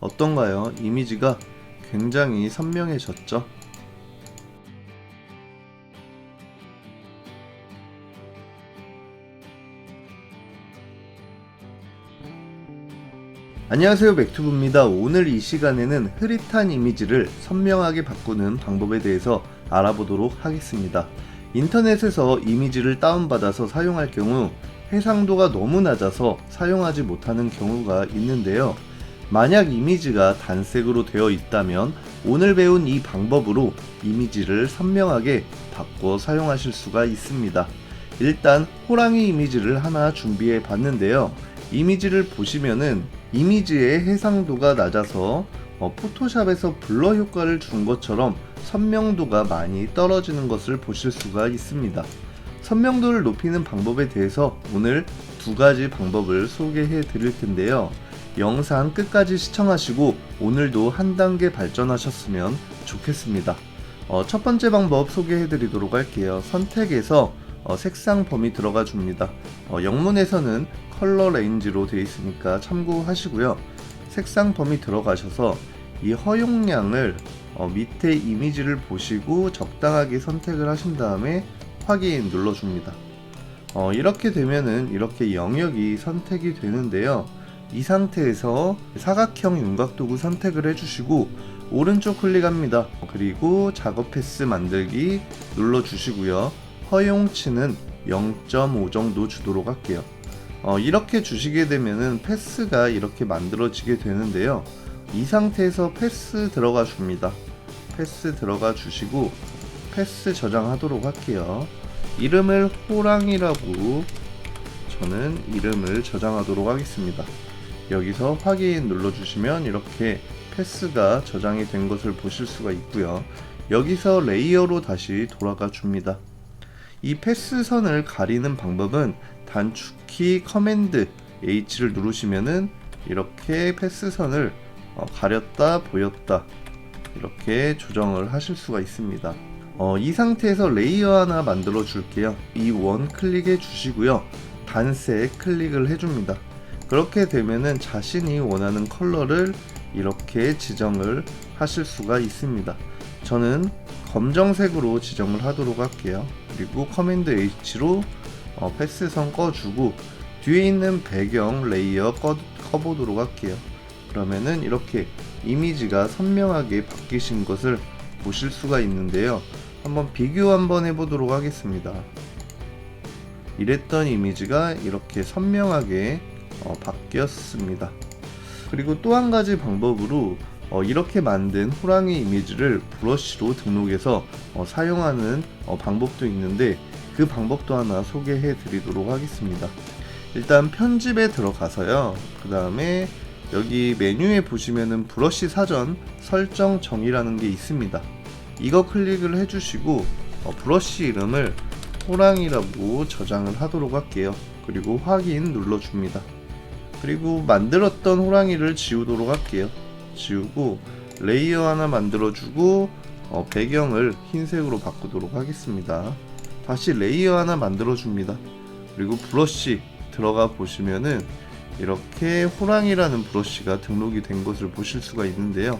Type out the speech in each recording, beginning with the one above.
어떤가요? 이미지가 굉장히 선명해졌죠? 안녕하세요 맥튜브입니다. 오늘 이 시간에는 흐릿한 이미지를 선명하게 바꾸는 방법에 대해서 알아보도록 하겠습니다. 인터넷에서 이미지를 다운받아서 사용할 경우 해상도가 너무 낮아서 사용하지 못하는 경우가 있는데요. 만약 이미지가 단색으로 되어 있다면 오늘 배운 이 방법으로 이미지를 선명하게 바꿔 사용하실 수가 있습니다. 일단 호랑이 이미지를 하나 준비해 봤는데요. 이미지를 보시면은 이미지의 해상도가 낮아서 어, 포토샵에서 블러 효과를 준 것처럼 선명도가 많이 떨어지는 것을 보실 수가 있습니다. 선명도를 높이는 방법에 대해서 오늘 두 가지 방법을 소개해 드릴 텐데요. 영상 끝까지 시청하시고 오늘도 한 단계 발전하셨으면 좋겠습니다. 어, 첫 번째 방법 소개해 드리도록 할게요. 선택에서 어, 색상 범위 들어가 줍니다. 어, 영문에서는 컬러 레인지로 되어 있으니까 참고하시고요. 색상 범위 들어가셔서 이 허용량을 어, 밑에 이미지를 보시고 적당하게 선택을 하신 다음에 확인 눌러줍니다. 어, 이렇게 되면은 이렇게 영역이 선택이 되는데요. 이 상태에서 사각형 윤곽도구 선택을 해주시고 오른쪽 클릭합니다. 그리고 작업 패스 만들기 눌러주시고요. 허용치는 0.5 정도 주도록 할게요. 어, 이렇게 주시게 되면은 패스가 이렇게 만들어지게 되는데요. 이 상태에서 패스 들어가 줍니다. 패스 들어가 주시고 패스 저장하도록 할게요. 이름을 호랑이라고 저는 이름을 저장하도록 하겠습니다. 여기서 확인 눌러주시면 이렇게 패스가 저장이 된 것을 보실 수가 있고요. 여기서 레이어로 다시 돌아가 줍니다. 이 패스 선을 가리는 방법은 단축키 커맨드 H를 누르시면은 이렇게 패스 선을 어, 가렸다 보였다 이렇게 조정을 하실 수가 있습니다. 어, 이 상태에서 레이어 하나 만들어 줄게요. 이 원 클릭해 주시고요. 단색 클릭을 해줍니다. 그렇게 되면은 자신이 원하는 컬러를 이렇게 지정을 하실 수가 있습니다. 저는 검정색으로 지정을 하도록 할게요. 그리고 커맨드 H로 어, 패스선 꺼주고 뒤에 있는 배경 레이어 꺼, 꺼보도록 할게요. 그러면은 이렇게 이미지가 선명하게 바뀌신 것을 보실 수가 있는데요. 한번 비교 한번 해보도록 하겠습니다. 이랬던 이미지가 이렇게 선명하게 어, 바뀌었습니다. 그리고 또 한 가지 방법으로 어, 이렇게 만든 호랑이 이미지를 브러쉬로 등록해서 어, 사용하는 어, 방법도 있는데 그 방법도 하나 소개해 드리도록 하겠습니다. 일단 편집에 들어가서요. 그 다음에 여기 메뉴에 보시면은 브러쉬 사전 설정 정의라는 게 있습니다. 이거 클릭을 해주시고 어, 브러쉬 이름을 호랑이라고 저장을 하도록 할게요. 그리고 확인 눌러줍니다. 그리고 만들었던 호랑이를 지우도록 할게요. 지우고 레이어 하나 만들어주고 어, 배경을 흰색으로 바꾸도록 하겠습니다. 다시 레이어 하나 만들어줍니다. 그리고 브러쉬 들어가 보시면은 이렇게 호랑이라는 브러쉬가 등록이 된 것을 보실 수가 있는데요.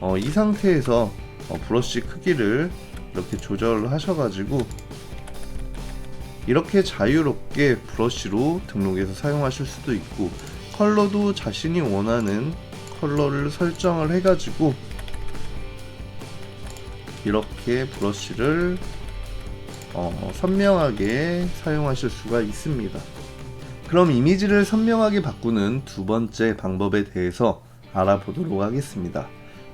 어, 이 상태에서 어, 브러쉬 크기를 이렇게 조절을 하셔가지고 이렇게 자유롭게 브러쉬로 등록해서 사용하실 수도 있고 컬러도 자신이 원하는 컬러를 설정을 해가지고 이렇게 브러쉬를 어, 선명하게 사용하실 수가 있습니다. 그럼 이미지를 선명하게 바꾸는 두 번째 방법에 대해서 알아보도록 하겠습니다.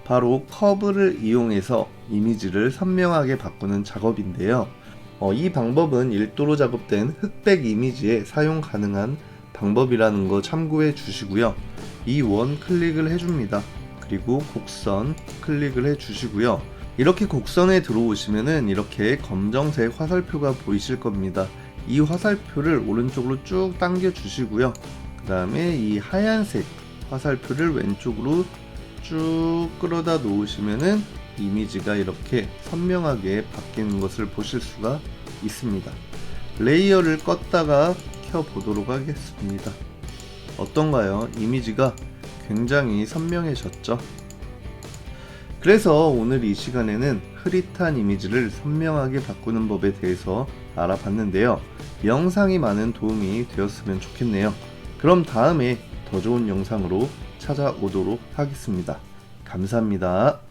바로 커브를 이용해서 이미지를 선명하게 바꾸는 작업인데요. 어, 이 방법은 일도로 작업된 흑백 이미지에 사용 가능한 방법이라는 거 참고해 주시고요. 이 원 클릭을 해줍니다. 그리고 곡선 클릭을 해 주시고요. 이렇게 곡선에 들어오시면은 이렇게 검정색 화살표가 보이실 겁니다. 이 화살표를 오른쪽으로 쭉 당겨 주시고요. 그 다음에 이 하얀색 화살표를 왼쪽으로 쭉 끌어다 놓으시면은 이미지가 이렇게 선명하게 바뀌는 것을 보실 수가 있습니다. 레이어를 껐다가 켜 보도록 하겠습니다. 어떤가요? 이미지가 굉장히 선명해졌죠. 그래서 오늘 이 시간에는 흐릿한 이미지를 선명하게 바꾸는 법에 대해서 알아봤는데요. 영상이 많은 도움이 되었으면 좋겠네요. 그럼 다음에 더 좋은 영상으로 찾아오도록 하겠습니다. 감사합니다.